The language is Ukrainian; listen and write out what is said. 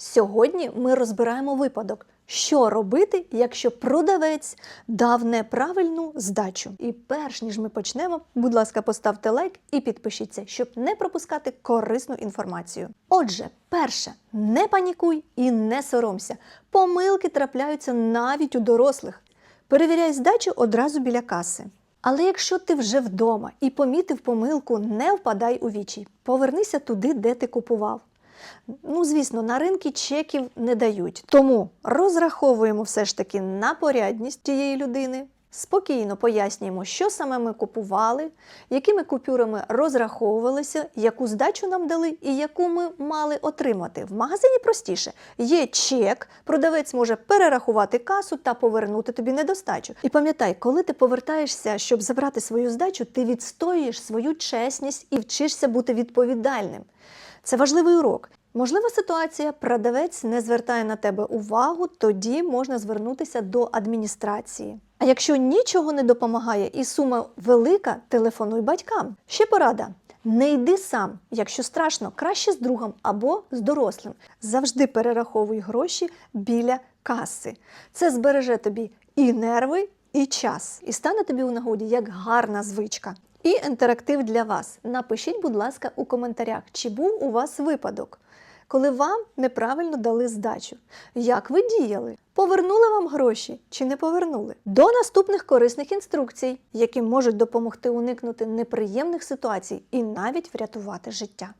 Сьогодні ми розбираємо випадок, що робити, якщо продавець дав неправильну здачу. І перш ніж ми почнемо, будь ласка, поставте лайк і підпишіться, щоб не пропускати корисну інформацію. Отже, перше, не панікуй і не соромся. Помилки трапляються навіть у дорослих. Перевіряй здачу одразу біля каси. Але якщо ти вже вдома і помітив помилку, не впадай у вічі. Повернися туди, де ти купував. Ну, звісно, на ринки чеків не дають. Тому розраховуємо все ж таки на порядність тієї людини. Спокійно пояснюємо, що саме ми купували, якими купюрами розраховувалися, яку здачу нам дали і яку ми мали отримати. В магазині простіше є чек, продавець може перерахувати касу та повернути тобі недостачу. І пам'ятай, коли ти повертаєшся, щоб забрати свою здачу, ти відстоюєш свою чесність і вчишся бути відповідальним. Це важливий урок. Можлива ситуація, продавець не звертає на тебе увагу, тоді можна звернутися до адміністрації. А якщо нічого не допомагає і сума велика, телефонуй батькам. Ще порада. Не йди сам, якщо страшно, краще з другом або з дорослим. Завжди перераховуй гроші біля каси. Це збереже тобі і нерви, і час, і стане тобі у нагоді як гарна звичка. І інтерактив для вас. Напишіть, будь ласка, у коментарях, чи був у вас випадок, коли вам неправильно дали здачу. Як ви діяли? Повернули вам гроші чи не повернули? До наступних корисних інструкцій, які можуть допомогти уникнути неприємних ситуацій і навіть врятувати життя.